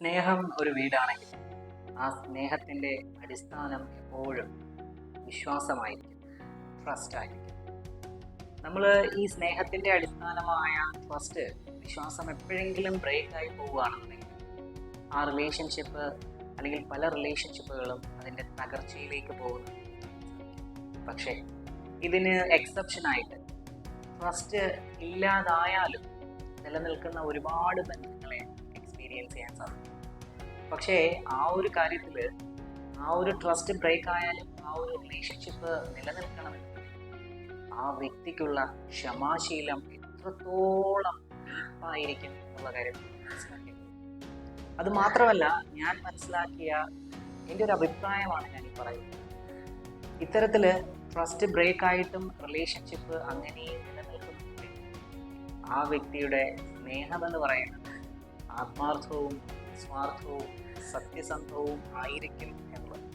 സ്നേഹം ഒരു വീടാണെങ്കിൽ ആ സ്നേഹത്തിന്റെ അടിസ്ഥാനം എപ്പോഴും വിശ്വാസമായിരിക്കും ട്രസ്റ്റ് ആയിരിക്കും. നമ്മൾ ഈ സ്നേഹത്തിന്റെ അടിസ്ഥാനമായ ട്രസ്റ്റ് വിശ്വാസം എപ്പോഴെങ്കിലും ബ്രേക്ക് ആയി പോവുകയാണെന്നുണ്ടെങ്കിൽ ആ റിലേഷൻഷിപ്പ് അല്ലെങ്കിൽ പല റിലേഷൻഷിപ്പുകളും അതിന്റെ തകർച്ചയിലേക്ക് പോകുന്നു. പക്ഷേ ഇതിന് എക്സെപ്ഷനായിട്ട് ട്രസ്റ്റ് ഇല്ലാതായാലും നിലനിൽക്കുന്ന ഒരുപാട് ബന്ധങ്ങളെ എക്സ്പീരിയൻസ് ചെയ്യാൻ സാധിക്കും പക്ഷേ ആ ഒരു കാര്യത്തിൽ ആ ഒരു ട്രസ്റ്റ് ബ്രേക്ക് ആയാലും ആ ഒരു റിലേഷൻഷിപ്പ് നിലനിൽക്കണമെങ്കിൽ ആ വ്യക്തിക്കുള്ള ക്ഷമാശീലം എത്രത്തോളം ഡീപ്പായിരിക്കും എന്നുള്ള കാര്യം മനസ്സിലാക്കിയത് അത് മാത്രമല്ല ഞാൻ മനസ്സിലാക്കിയ എന്റെ ഒരു അഭിപ്രായമാണ് ഞാൻ ഈ പറയുന്നത്. ഇത്തരത്തിൽ ട്രസ്റ്റ് ബ്രേക്ക് ആയിട്ടും റിലേഷൻഷിപ്പ് അങ്ങനെ നിലനിൽക്കുന്നുണ്ടെങ്കിൽ ആ വ്യക്തിയുടെ സ്നേഹമെന്ന് പറയുന്നത് ആത്മാർത്ഥവും സ്വാർത്ഥവും സത്യസന്ധവും ആയിരിക്കും എന്നുള്ളത്.